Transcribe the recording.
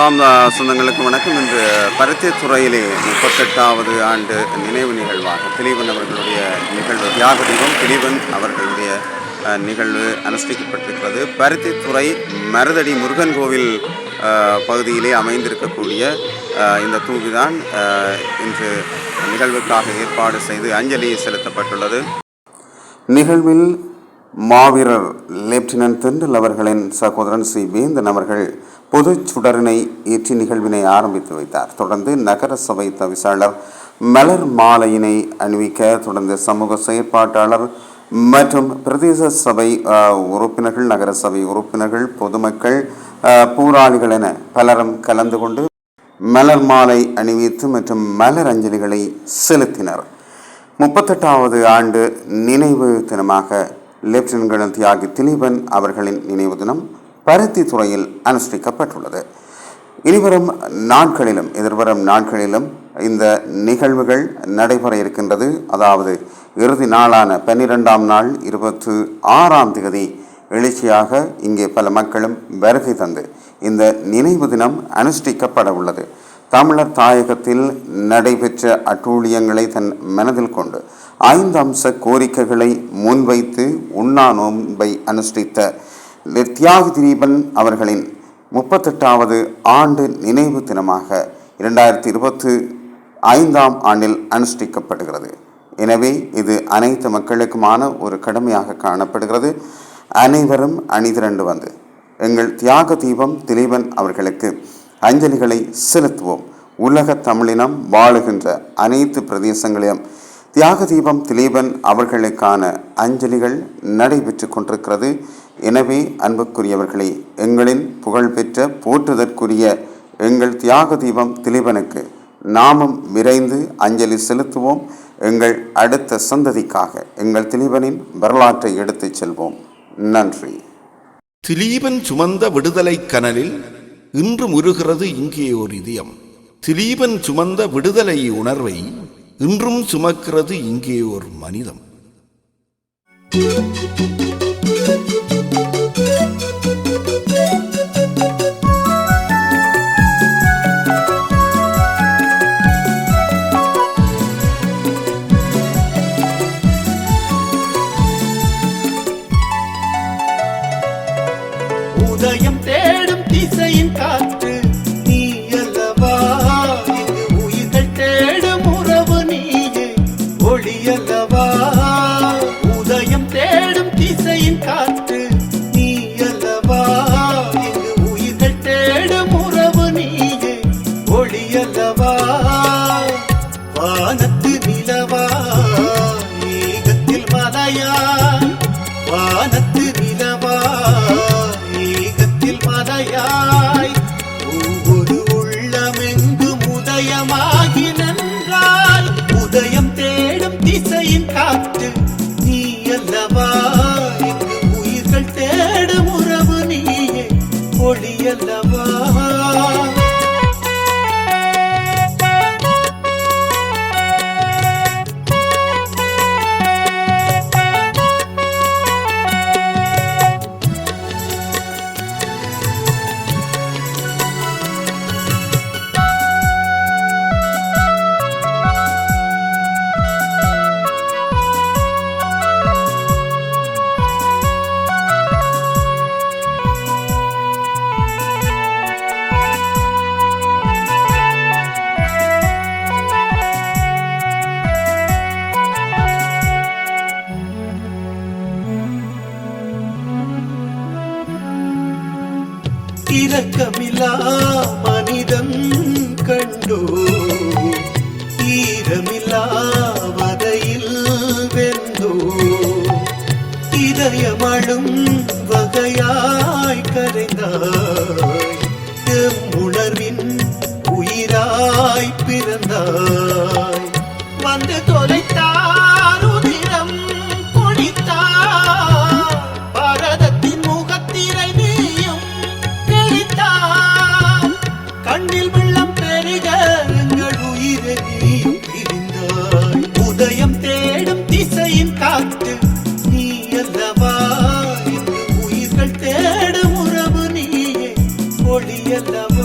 ஆம் சொந்தங்களுக்கு வணக்கம். இன்று பருத்தித்துறையிலே முப்பத்தெட்டாவது ஆண்டு நினைவு நிகழ்வாக திலீபன் அவர்களுடைய நிகழ்வு தியாக தீபம் திலீபன் அவர்களுடைய நிகழ்வு அனுஷ்டிக்கப்பட்டிருக்கிறது. பருத்தித்துறை மருதடி முருகன் கோவில் பகுதியிலே அமைந்திருக்கக்கூடிய இந்த தூவிதான் இன்று நிகழ்வுக்காக ஏற்பாடு செய்து அஞ்சலி செலுத்தப்பட்டுள்ளது. நிகழ்வில் மாவீரர் லெப்டினன்ட் தென்றல் அவர்களின் சகோதரன் சி. வேந்தன் அவர்கள் பொது சுடரினை ஏற்றி நிகழ்வினை ஆரம்பித்து வைத்தார். தொடர்ந்து நகர சபை தவிசாளர் மலர் மாலையினை அணிவிக்க தொடர்ந்து சமூக செயற்பாட்டாளர் மற்றும் பிரதேச சபை உறுப்பினர்கள் நகர சபை உறுப்பினர்கள் பொதுமக்கள் போராளிகள் என பலரும் கலந்து கொண்டு மலர் மாலை அணிவித்து மற்றும் மலர் அஞ்சலிகளை செலுத்தினர். முப்பத்தெட்டாவது ஆண்டு நினைவு தினமாக லெப்டினன்ட் கணல் தியாகி திலீபன் அவர்களின் நினைவு தினம் பருத்தி துறையில் அனுஷ்டிக்கப்பட்டுள்ளது. இனிவரும் நாட்களிலும் எதிர்வரும் நாட்களிலும் இந்த நிகழ்வுகள் நடைபெற இருக்கின்றது. அதாவது இறுதி நாளான பன்னிரெண்டாம் நாள் இருபத்து ஆறாம் தேதி எழுச்சியாக இங்கே பல மக்களும் வருகை தந்து இந்த நினைவு தினம் அனுஷ்டிக்கப்பட உள்ளது. தமிழர் தாயகத்தில் நடைபெற்ற அட்டூழியங்களை தன் மனதில் கொண்டு ஐந்து அம்ச கோரிக்கைகளை முன்வைத்து உண்ணா நோன்பை அனுஷ்டித்த தியாகி திலீபன் அவர்களின் முப்பத்தெட்டாவது ஆண்டு நினைவு தினமாக இரண்டாயிரத்தி இருபத்து ஐந்தாம் ஆண்டில் அனுஷ்டிக்கப்படுகிறது. எனவே இது அனைத்து மக்களுக்குமான ஒரு கடமையாக காணப்படுகிறது. அனைவரும் அணிதிரண்டு வந்து எங்கள் தியாக தீபம் திலீபன் அவர்களுக்கு அஞ்சலிகளை செலுத்துவோம். உலக தமிழினம் வாழுகின்ற அனைத்து பிரதேசங்களிலும் தியாக தீபம் திலீபன் அவர்களுக்கான அஞ்சலிகள் நடைபெற்று கொண்டிருக்கிறது. எனவே அன்புக்குரியவர்களே எங்களின் புகழ்பெற்ற போற்றுதற்குரிய எங்கள் தியாக தீபம் திலீபனுக்கு நாமும் விரைந்து அஞ்சலி செலுத்துவோம். எங்கள் அடுத்த சந்ததிக்காக எங்கள் திலீபனின் வரலாற்றை எடுத்துச் செல்வோம். நன்றி. திலீபன் சுமந்த விடுதலை கனலில் இன்று முருகிறது இங்கே ஒரு இதயம். திலீபன் சுமந்த விடுதலை உணர்வை இன்றும் சுமக்கிறது இங்கே ஒரு மனிதம். உதயம் தேடும் திசையின் காற்று மலையாய் ஒவ்வொரு உள்ளமெங்கும் உதயமாகி நின்றாய். உதயம் தேடும் திசையின் காற்று நீ அல்லவா இங்கு உயிர்கள் தேடும் உறவு நீயே. ஒளி வகையாய் கரைந்தாய். எம் உணர்வின் உயிராய் பிறந்தாய். வந்து தொலைத்தார் உதிரம் கொடித்தார் பாரதத்தின் முகத்திரை நீயும் கிழித்தார் கண்ணில் வெள்ளம் பெருக எங்கள் உயிரை அல்லவா